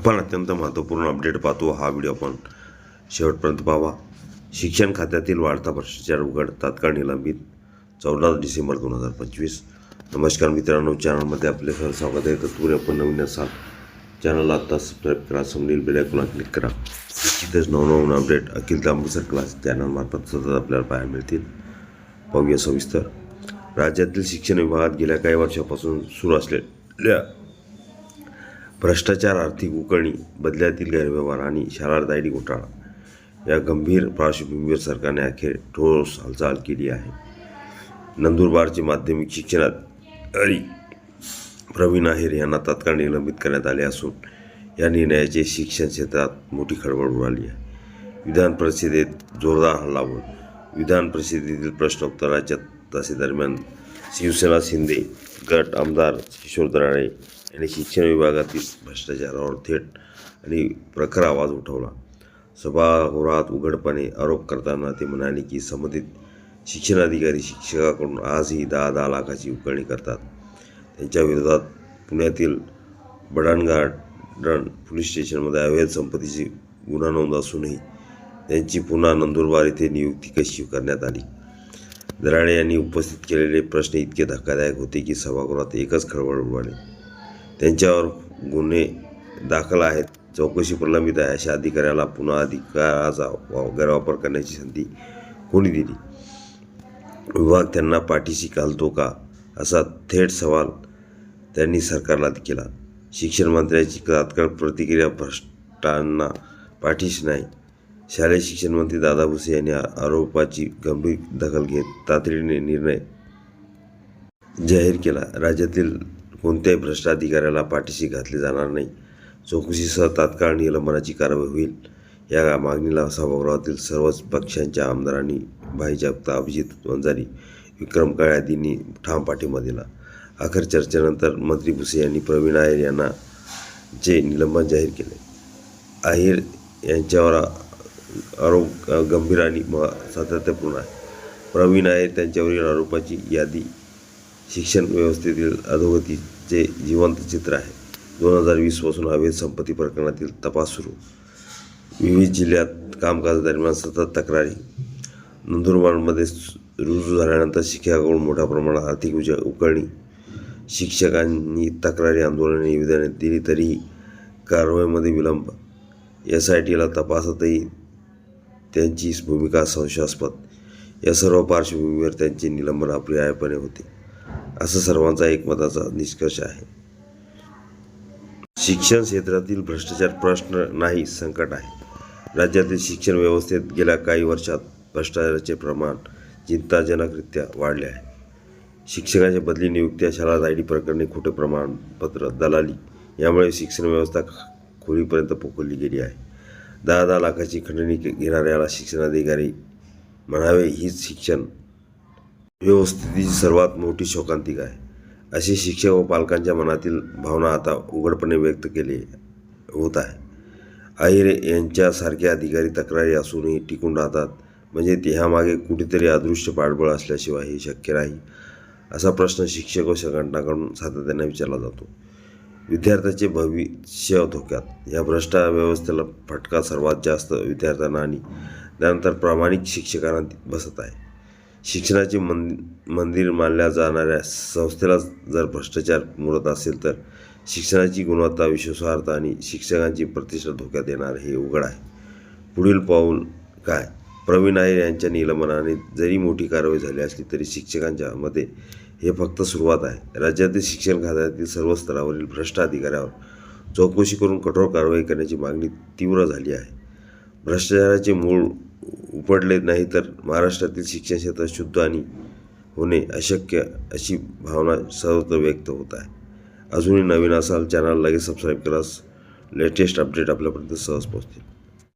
आपण अत्यंत महत्त्वपूर्ण अपडेट पाहतो. हा व्हिडिओ आपण शेवटपर्यंत पाहावा. शिक्षण खात्यातील वाढता भ्रष्टाचार उघड तात्काळ निलंबित? चौदा डिसेंबर दोन हजार पंचवीस. नमस्कार मित्रांनो चॅनलमध्ये आपले सर स्वागत आहे. तत्पूर्वी आपण नवीन असाल चॅनलला आत्ता सबस्क्राईब करा समोरील बेलायकोला क्लिक करा. तिथेच नवनवीन अपडेट अखिल तांबूसर क्लास चॅनलमार्फत सतत आपल्याला पाहायला मिळतील. पाहूया सविस्तर. राज्यातील शिक्षण विभागात गेल्या काही वर्षापासून सुरू असलेल्या भ्रष्टाचार आर्थिक उकळणी बदल्यातील गैरव्यवहार आणि शाळा घोटाळा या गंभीर पार्श्वभूमीवर सरकारने अखेर ठोस हालचाल केली आहे. नंदुरबारचे माध्यमिक शिक्षणाधिकारी प्रवीण आहेर यांना तात्काळ निलंबित करण्यात आले असून या निर्णयाचे शिक्षण क्षेत्रात मोठी खळबळ उडाली आहे. विधान परिषदेत जोरदार हल्लाबोल विधान परिषदेतील प्रश्नोत्तराच्या तासेदरम्यान शिवसेना शिंदे गट आमदार किशोर दराणे यांनी शिक्षण विभागातील भ्रष्टाचारावर थेट आणि प्रखर आवाज उठवला. सभागृहात उघडपणे आरोप करताना ते म्हणाले की संबंधित शिक्षणाधिकारी शिक्षकाकडून आजही दहा दहा लाखाची उकळणी करतात. त्यांच्या विरोधात पुण्यातील बडाणगार्डन पोलीस स्टेशनमध्ये अवैध संपत्तीची गुन्हा नोंद असूनही त्यांची पुन्हा नंदुरबार येथे नियुक्ती कशी करण्यात आली? दराडे यांनी उपस्थित केलेले प्रश्न इतके धक्कादायक होते की सभागृहात एकच खळबळ उडवाले त्यांच्यावर गुन्हे दाखल आहेत. चौकशी प्रलंबित आहे अशा अधिकाऱ्याला पुन्हा अधिकाराचा वा- गैरवापर करण्याची संधी कोणी दिली? विभाग त्यांना पाठीशी घालतो का? असा थेट सवाल त्यांनी सरकारला केला. शिक्षण मंत्र्याची तात्काळ प्रतिक्रिया भ्रष्टांना पाठीशी नाही. शालेय शिक्षण मंत्री दादा भुसे यांनी आरोपाची गंभीर दखल घेत तातडीने निर्णय जाहीर केला. राज्यातील कोणत्याही भ्रष्ट अधिकाऱ्याला पाठीशी घातले जाणार नाही. चौकशीसह तात्काळ निलंबनाची कारवाई होईल. या मागणीला सभागृहातील सर्वच पक्षांच्या आमदारांनी भाई जगता अभिजित वंजारी विक्रम काळे आदींनी ठाम पाठिंबा दिला. अखेर चर्चेनंतर मंत्री भुसे यांनी प्रवीण आहेर यांना जे निलंबन जाहीर केले आहेर यांच्यावर आरोप गंभीर आणि म सातत्यपूर्ण आहे. प्रवीण आहे त्यांच्यावरील आरोपाची यादी शिक्षण व्यवस्थेतील अधोगतीचे जिवंत चित्र आहे. दोन हजार वीसपासून अवैध संपत्ती प्रकरणातील तपास सुरू. विविध जिल्ह्यात कामकाजादरम्यान सतत तक्रारी. नंदुरबारमध्ये रुजू झाल्यानंतर शिक्षकाकडून मोठ्या प्रमाणात आर्थिक उज उकळणी. शिक्षकांनी तक्रारी आंदोलने निवेदने दिली तरीही कारवाईमध्ये विलंब. एस आय टीला तपासतही त्यांची भूमिका संशयास्पद. या सर्व पार्श्वभूमीवर त्यांचे निलंबन अपरिहार्यपणे होते. असं सर्वांचा एकमताचा निष्कर्ष आहे. शिक्षण क्षेत्रातील भ्रष्टाचार प्रश्न नाही संकट आहे. राज्यातील शिक्षण व्यवस्थेत गेल्या काही वर्षात भ्रष्टाचाराचे प्रमाण चिंताजनकरित्या वाढले आहे. शिक्षकांच्या बदली नियुक्त्या शाळा डी प्रकरणी खोटे प्रमाणपत्र दलाली यामुळे शिक्षण व्यवस्था खोलीपर्यंत पोखरली गेली आहे. दहा दहा लाखाची खंडणी घेणाऱ्याला शिक्षणाधिकारी म्हणावे हीच शिक्षण व्यवस्थेची सर्वात मोठी शोकांतिका आहे. अशी शिक्षक व पालकांच्या मनातील भावना आता उघडपणे व्यक्त केली होत आहे. अहिरे यांच्यासारखे अधिकारी तक्रारी असूनही टिकून राहतात. म्हणजे त्यामागे कुठेतरी अदृश्य पाठबळ असल्याशिवाय हे शक्य नाही असा प्रश्न शिक्षक व संघटनाकडून सातत्याने विचारला जातो. विद्यार्थ्याचे भविष्य धोक्यात. या भ्रष्ट व्यवस्थेला फटका सर्वात जास्त विद्यार्थ्यांना आणि त्यानंतर प्रामाणिक शिक्षकांना बसत आहे. शिक्षणाचे मन मंदिर मानल्या जाणाऱ्या संस्थेला जर भ्रष्टाचार मुरत असेल तर शिक्षणाची गुणवत्ता विश्वासार्हता आणि शिक्षकांची प्रतिष्ठा धोक्यात येणार हे उघड आहे. पुढील पाऊल काय? प्रवीण आहे यांच्या निलंबनाने जरी मोठी कारवाई झाली असली तरी शिक्षकांच्या मते हे फक्त सुरुवात आहे. राज्यातील शिक्षण खात्यातील सर्व स्तरावरील भ्रष्ट अधिकाऱ्यावर चौकशी करून कठोर कारवाई करण्याची मागणी तीव्र झाली आहे. भ्रष्टाचाराचे मूळ उपडले नाही तर महाराष्ट्रातील शिक्षण क्षेत्र शुद्ध आणि होणे अशक्य अशी भावना सर्वत्र व्यक्त होत आहे. अजूनही नवीन असाल चॅनल लगेच सबस्क्राईब करा. लेटेस्ट अपडेट आपल्यापर्यंत सहज पोहोचतील.